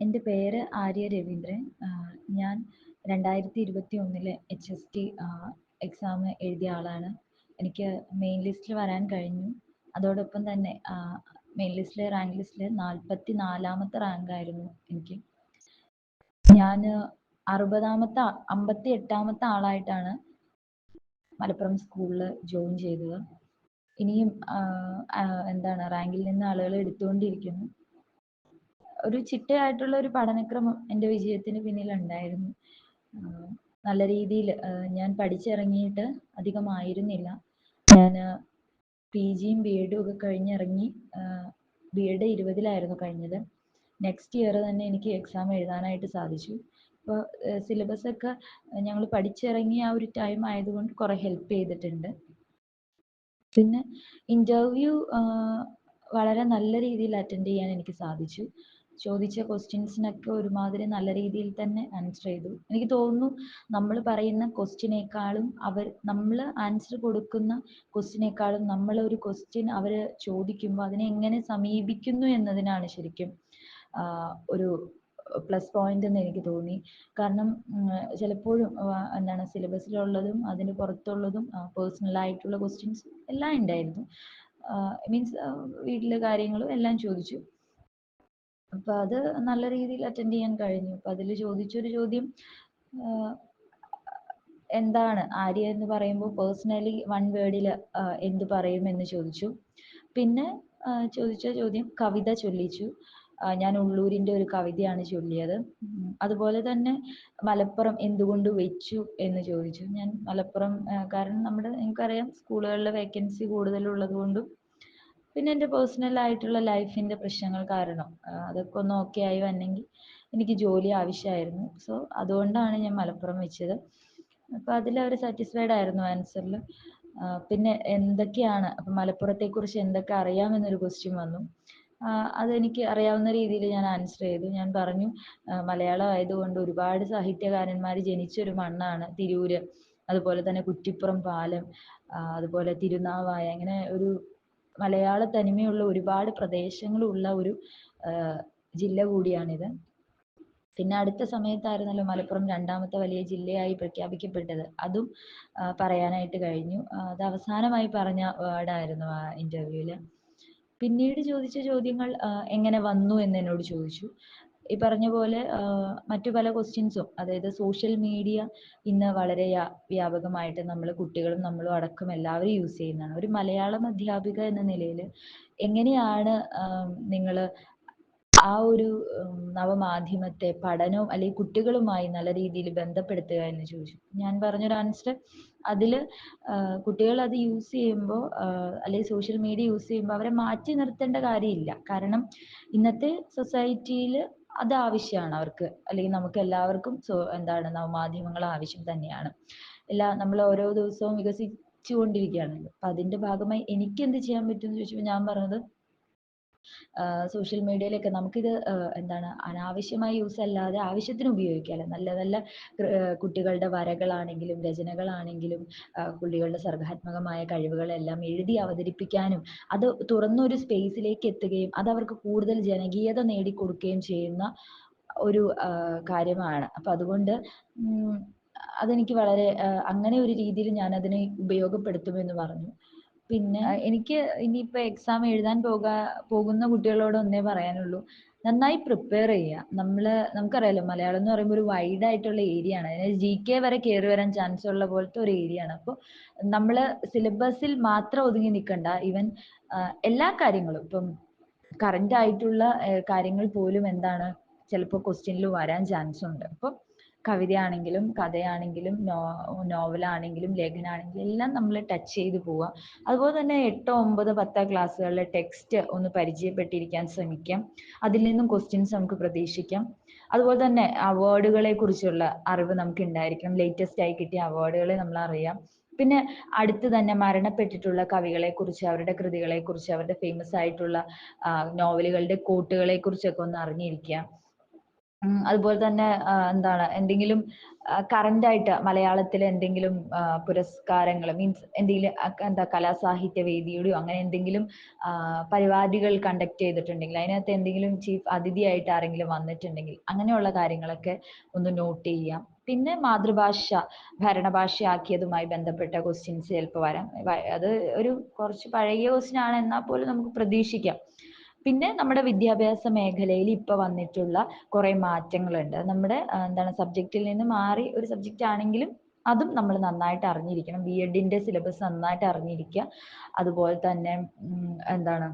എന്റെ പേര് ആര്യ രവീന്ദ്രൻ. ഞാൻ രണ്ടായിരത്തി ഇരുപത്തി ഒന്നിലെ എച്ച് എസ് ടി എക്സാം എഴുതിയ ആളാണ്. എനിക്ക് മെയിൻ ലിസ്റ്റിൽ വരാൻ കഴിഞ്ഞു. അതോടൊപ്പം തന്നെ മെയിൻ ലിസ്റ്റിലെ റാങ്ക് ലിസ്റ്റിലെ നാൽപ്പത്തി നാലാമത്തെ റാങ്ക് ആയിരുന്നു എനിക്ക്. ഞാൻ അറുപതാമത്തെ അമ്പത്തി എട്ടാമത്തെ ആളായിട്ടാണ് മലപ്പുറം സ്കൂളിൽ ജോയിൻ ചെയ്തത്. ഇനിയും എന്താണ് റാങ്കിൽ നിന്ന് ആളുകൾ എടുത്തുകൊണ്ടിരിക്കുന്നു. ഒരു ചിട്ടയായിട്ടുള്ള ഒരു പഠനക്രമം എന്റെ വിജയത്തിന് പിന്നിലുണ്ടായിരുന്നു. നല്ല രീതിയിൽ ഞാൻ പഠിച്ചിറങ്ങിയിട്ട് അധികമായിരുന്നില്ല. ഞാൻ പി ജിയും ബി എഡും ഒക്കെ കഴിഞ്ഞിറങ്ങി ബി എഡ് ഇരുപതിലായിരുന്നു കഴിഞ്ഞത്. നെക്സ്റ്റ് ഇയർ തന്നെ എനിക്ക് എക്സാം എഴുതാനായിട്ട് സാധിച്ചു. അപ്പോൾ സിലബസ് ഒക്കെ ഞങ്ങൾ പഠിച്ചിറങ്ങിയ ആ ഒരു ടൈം ആയതുകൊണ്ട് കുറെ ഹെൽപ്പ് ചെയ്തിട്ടുണ്ട്. പിന്നെ ഇന്റർവ്യൂ വളരെ നല്ല രീതിയിൽ അറ്റൻഡ് ചെയ്യാൻ എനിക്ക് സാധിച്ചു. ചോദിച്ച ക്വസ്റ്റ്യൻസിനൊക്കെ ഒരുമാതിരി നല്ല രീതിയിൽ തന്നെ ആൻസർ ചെയ്തു. എനിക്ക് തോന്നുന്നു നമ്മൾ പറയുന്ന ക്വസ്റ്റ്യനേക്കാളും അവർ നമ്മൾ ആൻസർ കൊടുക്കുന്ന ക്വസ്റ്റ്യനേക്കാളും നമ്മൾ ഒരു ക്വസ്റ്റ്യൻ അവർ ചോദിക്കുമ്പോൾ അതിനെ എങ്ങനെ സമീപിക്കുന്നു എന്നതിനാണ് ശരിക്കും ഒരു പ്ലസ് പോയിന്റ് എന്ന് എനിക്ക് തോന്നി. കാരണം ചിലപ്പോഴും എന്താണ് സിലബസിലുള്ളതും അതിന് പുറത്തുള്ളതും പേഴ്സണൽ ആയിട്ടുള്ള ക്വസ്റ്റ്യൻസ് എല്ലാം ഉണ്ടായിരുന്നു. മീൻസ് വീട്ടിലെ കാര്യങ്ങളും എല്ലാം ചോദിച്ചു. അപ്പോൾ അത് നല്ല രീതിയിൽ അറ്റൻഡ് ചെയ്യാൻ കഴിഞ്ഞു. അപ്പൊ അതിൽ ചോദിച്ചൊരു ചോദ്യം എന്താണ് ആര്യ എന്ന് പറയുമ്പോൾ പേഴ്സണലി വൺ വേർഡിൽ എന്ത് പറയും എന്ന് ചോദിച്ചു. പിന്നെ ചോദിച്ച ചോദ്യം കവിത ചൊല്ലിച്ചു. ഞാൻ ഉള്ളൂരിന്റെ ഒരു കവിതയാണ് ചൊല്ലിയത്. അതുപോലെ തന്നെ മലപ്പുറം എന്തുകൊണ്ട് വെച്ചു എന്ന് ചോദിച്ചു. ഞാൻ മലപ്പുറം കാരണം നമ്മുടെ നിങ്ങൾക്കറിയാം സ്കൂളുകളിൽ വേക്കൻസി കൂടുതലുള്ളത് കൊണ്ടും പിന്നെ എന്റെ പേഴ്സണൽ ആയിട്ടുള്ള ലൈഫിന്റെ പ്രശ്നങ്ങൾ കാരണം അതൊക്കെ ഒന്ന് ഓക്കെ ആയി വന്നെങ്കിൽ എനിക്ക് ജോലി ആവശ്യമായിരുന്നു. സോ അതുകൊണ്ടാണ് ഞാൻ മലപ്പുറം വെച്ചത്. അപ്പോൾ അതിൽ അവർ സാറ്റിസ്ഫൈഡ് ആയിരുന്നു ആൻസറിൽ പിന്നെ എന്തൊക്കെയാണ് അപ്പം മലപ്പുറത്തെക്കുറിച്ച് എന്തൊക്കെ അറിയാമെന്നൊരു ക്വസ്റ്റ്യൻ വന്നു. അതെനിക്ക് അറിയാവുന്ന രീതിയിൽ ഞാൻ ആൻസർ ചെയ്തു. ഞാൻ പറഞ്ഞു മലയാളം ആയതുകൊണ്ട് ഒരുപാട് സാഹിത്യകാരന്മാർ ജനിച്ചൊരു മണ്ണാണ് തിരൂര്. അതുപോലെ തന്നെ കുറ്റിപ്പുറം പാലം അതുപോലെ തിരുനാവായ അങ്ങനെ ഒരു മലയാള തനിമയുള്ള ഒരുപാട് പ്രദേശങ്ങളുള്ള ഒരു ജില്ല കൂടിയാണിത്. പിന്നെ അടുത്ത സമയത്തായിരുന്നല്ലോ മലപ്പുറം രണ്ടാമത്തെ വലിയ ജില്ലയായി പ്രഖ്യാപിക്കപ്പെട്ടത്. അതും പറയാനായിട്ട് കഴിഞ്ഞു. അത് അവസാനമായി പറഞ്ഞ വേർഡായിരുന്നു ആ ഇന്റർവ്യൂവിൽ പിന്നീട് ചോദിച്ച ചോദ്യങ്ങൾ എങ്ങനെ വന്നു എന്ന് എന്നോട് ചോദിച്ചു. ഈ പറഞ്ഞ പോലെ മറ്റു പല ക്വസ്റ്റ്യൻസും അതായത് സോഷ്യൽ മീഡിയ ഇന്ന് വളരെ വ്യാപകമായിട്ട് നമ്മൾ കുട്ടികളും നമ്മളും അടക്കം എല്ലാവരും യൂസ് ചെയ്യുന്നതാണ്. ഒരു മലയാളം അധ്യാപിക എന്ന നിലയിൽ എങ്ങനെയാണ് നിങ്ങൾ ആ ഒരു നവമാധ്യമത്തെ പഠനവും അല്ലെങ്കിൽ കുട്ടികളുമായി നല്ല രീതിയിൽ ബന്ധപ്പെടുത്തുക എന്ന് ചോദിച്ചു. ഞാൻ പറഞ്ഞൊരു ആൻസർ അതിൽ കുട്ടികൾ അത് യൂസ് ചെയ്യുമ്പോൾ അല്ലെങ്കിൽ സോഷ്യൽ മീഡിയ യൂസ് ചെയ്യുമ്പോൾ അവരെ മാറ്റി നിർത്തേണ്ട കാര്യമില്ല. കാരണം ഇന്നത്തെ സൊസൈറ്റിയിൽ അത് ആവശ്യമാണ് അവർക്ക്. അല്ലെങ്കിൽ നമുക്ക് എല്ലാവർക്കും എന്താണ് നവമാധ്യമങ്ങൾ ആവശ്യം തന്നെയാണ്. എല്ലാ നമ്മൾ ഓരോ ദിവസവും വികസിച്ചു കൊണ്ടിരിക്കുകയാണല്ലോ അപ്പം അതിന്റെ ഭാഗമായി എനിക്ക് എന്ത് ചെയ്യാൻ പറ്റും എന്ന് ചോദിച്ചപ്പോൾ ഞാൻ പറഞ്ഞത് സോഷ്യൽ മീഡിയയിലൊക്കെ നമുക്കിത് എന്താണ് അനാവശ്യമായ യൂസ് അല്ലാതെ ആവശ്യത്തിന് ഉപയോഗിക്കാമല്ലോ. നല്ല നല്ല കുട്ടികളുടെ വരകളാണെങ്കിലും രചനകളാണെങ്കിലും കുട്ടികളുടെ സർഗാത്മകമായ കഴിവുകളെല്ലാം എഴുതി അവതരിപ്പിക്കാനും അത് തുറന്നൊരു സ്പേസിലേക്ക് എത്തുകയും അത് അവർക്ക് കൂടുതൽ ജനകീയത നേടിക്കൊടുക്കുകയും ചെയ്യുന്ന ഒരു കാര്യമാണ്. അപ്പം അതുകൊണ്ട് അതെനിക്ക് വളരെ അങ്ങനെ ഒരു രീതിയിൽ ഞാൻ അതിനെ ഉപയോഗപ്പെടുത്തുമെന്ന് പറഞ്ഞു. പിന്നെ എനിക്ക് ഇനിയിപ്പോ എക്സാം എഴുതാൻ പോകാ പോകുന്ന കുട്ടികളോട് ഒന്നേ പറയാനുള്ളൂ. നന്നായി പ്രിപ്പയർ ചെയ്യുക നമ്മൾ നമുക്കറിയാലോ മലയാളം എന്ന് പറയുമ്പോൾ ഒരു വൈഡ് ആയിട്ടുള്ള ഏരിയ ആണ്. അതായത് ജി കെ വരെ കയറി വരാൻ ചാൻസ് ഉള്ള പോലത്തെ ഒരു ഏരിയ ആണ്. അപ്പോൾ നമ്മൾ സിലബസിൽ മാത്രം ഒതുങ്ങി നിൽക്കണ്ട ഈവൻ എല്ലാ കാര്യങ്ങളും. ഇപ്പം കറന്റ് ആയിട്ടുള്ള കാര്യങ്ങൾ പോലും എന്താണ്? ചിലപ്പോൾ ക്വസ്റ്റ്യനിൽ വരാൻ ചാൻസ് ഉണ്ട്. അപ്പോൾ കവിതയാണെങ്കിലും കഥയാണെങ്കിലും നോ നോവലാണെങ്കിലും ലേഖനമാണെങ്കിലും എല്ലാം നമ്മൾ ടച്ച് ചെയ്ത് പോവുക. അതുപോലെ തന്നെ എട്ടോ ഒമ്പത് പത്തോ ക്ലാസ്സുകളിലെ ടെക്സ്റ്റ് ഒന്ന് പരിചയപ്പെട്ടിരിക്കാൻ ശ്രമിക്കാം. അതിൽ നിന്നും ക്വസ്റ്റ്യൻസ് നമുക്ക് പ്രതീക്ഷിക്കാം. അതുപോലെ തന്നെ അവാർഡുകളെ കുറിച്ചുള്ള അറിവ് നമുക്ക് ഉണ്ടായിരിക്കണം. ലേറ്റസ്റ്റ് ആയി കിട്ടിയ അവാർഡുകളെ നമ്മൾ അറിയാം. പിന്നെ അടുത്ത് തന്നെ മരണപ്പെട്ടിട്ടുള്ള കവികളെ കുറിച്ച് അവരുടെ കൃതികളെ കുറിച്ച് അവരുടെ ഫേമസ് ആയിട്ടുള്ള നോവലുകളുടെ കോട്ടുകളെ കുറിച്ചൊക്കെ ഒന്ന് അറിഞ്ഞിരിക്കുക അതുപോലെ തന്നെ എന്താണ് എന്തെങ്കിലും കറന്റ് ആയിട്ട് മലയാളത്തിൽ എന്തെങ്കിലും പുരസ്കാരങ്ങൾ മീൻസ് എന്തെങ്കിലും എന്താ കലാസാഹിത്യ വേദിയുടെയോ അങ്ങനെ എന്തെങ്കിലും പരിപാടികൾ കണ്ടക്ട് ചെയ്തിട്ടുണ്ടെങ്കിൽ അതിനകത്ത് എന്തെങ്കിലും ചീഫ് അതിഥിയായിട്ട് ആരെങ്കിലും വന്നിട്ടുണ്ടെങ്കിൽ അങ്ങനെയുള്ള കാര്യങ്ങളൊക്കെ ഒന്ന് നോട്ട് ചെയ്യാം. പിന്നെ മാതൃഭാഷ ഭരണഭാഷയാക്കിയതുമായി ബന്ധപ്പെട്ട ക്വസ്റ്റ്യൻസ് ചിലപ്പോൾ വരാം. അത് ഒരു കുറച്ച് പഴകിയ ക്വസ്റ്റ്യൻ ആണ് എന്നാൽ പോലും നമുക്ക് പ്രതീക്ഷിക്കാം. പിന്നെ നമ്മുടെ വിദ്യാഭ്യാസ മേഖലയിൽ ഇപ്പൊ വന്നിട്ടുള്ള കുറേ മാറ്റങ്ങളുണ്ട്. നമ്മുടെ എന്താണ് സബ്ജക്റ്റിൽ നിന്ന് മാറി ഒരു സബ്ജക്റ്റ് ആണെങ്കിലും അതും നമ്മൾ നന്നായിട്ട് അറിഞ്ഞിരിക്കണം. ബി എഡിന്റെ സിലബസ് നന്നായിട്ട് അറിഞ്ഞിരിക്കുക. അതുപോലെ തന്നെ എന്താണ്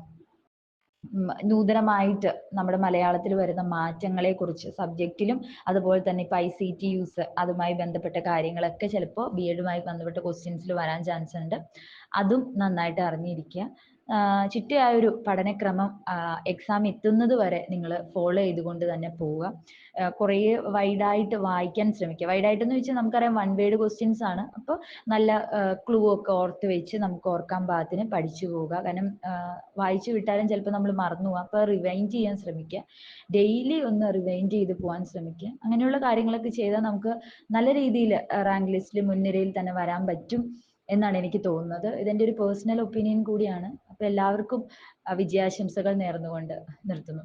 നൂതനമായിട്ട് നമ്മുടെ മലയാളത്തിൽ വരുന്ന മാറ്റങ്ങളെ കുറിച്ച് സബ്ജക്റ്റിലും അതുപോലെ തന്നെ ഇപ്പൊ ഐ സി ടി യൂസ് അതുമായി ബന്ധപ്പെട്ട കാര്യങ്ങളൊക്കെ ചിലപ്പോൾ ബി എഡുമായി ബന്ധപ്പെട്ട ക്വസ്റ്റ്യൻസിൽ വരാൻ ചാൻസ് ഉണ്ട്. അതും നന്നായിട്ട് അറിഞ്ഞിരിക്കുക. ചിട്ടയായൊരു പഠനക്രമം എക്സാം എത്തുന്നത് വരെ നിങ്ങൾ ഫോളോ ചെയ്തുകൊണ്ട് തന്നെ പോവുക. കുറേ വൈഡായിട്ട് വായിക്കാൻ ശ്രമിക്കുക. വൈഡായിട്ട് എന്ന് വെച്ചാൽ നമുക്കറിയാം വൺ വേഡ് ക്വസ്റ്റ്യൻസ് ആണ്. അപ്പോൾ നല്ല ക്ലൂ ഒക്കെ ഓർത്ത് വെച്ച് നമുക്ക് ഓർക്കാൻ പാകത്തിന് പഠിച്ചു പോവുക. കാരണം വായിച്ചു വിട്ടാലും ചിലപ്പോൾ നമ്മൾ മറന്നു പോകും അപ്പോൾ റിവൈൻഡ് ചെയ്യാൻ ശ്രമിക്കുക. ഡെയിലി ഒന്ന് റിവൈൻഡ് ചെയ്ത് പോകാൻ ശ്രമിക്കുക. അങ്ങനെയുള്ള കാര്യങ്ങളൊക്കെ ചെയ്താൽ നമുക്ക് നല്ല രീതിയിൽ റാങ്ക് ലിസ്റ്റിൽ മുൻനിരയിൽ തന്നെ വരാൻ പറ്റും എന്നാണ് എനിക്ക് തോന്നുന്നത്. ഇതെന്റെ ഒരു പേഴ്സണൽ ഒപ്പീനിയൻ കൂടിയാണ്. എല്ലാവർക്കും വിജയാശംസകൾ നേർന്നുകൊണ്ട് നിർത്തുന്നു.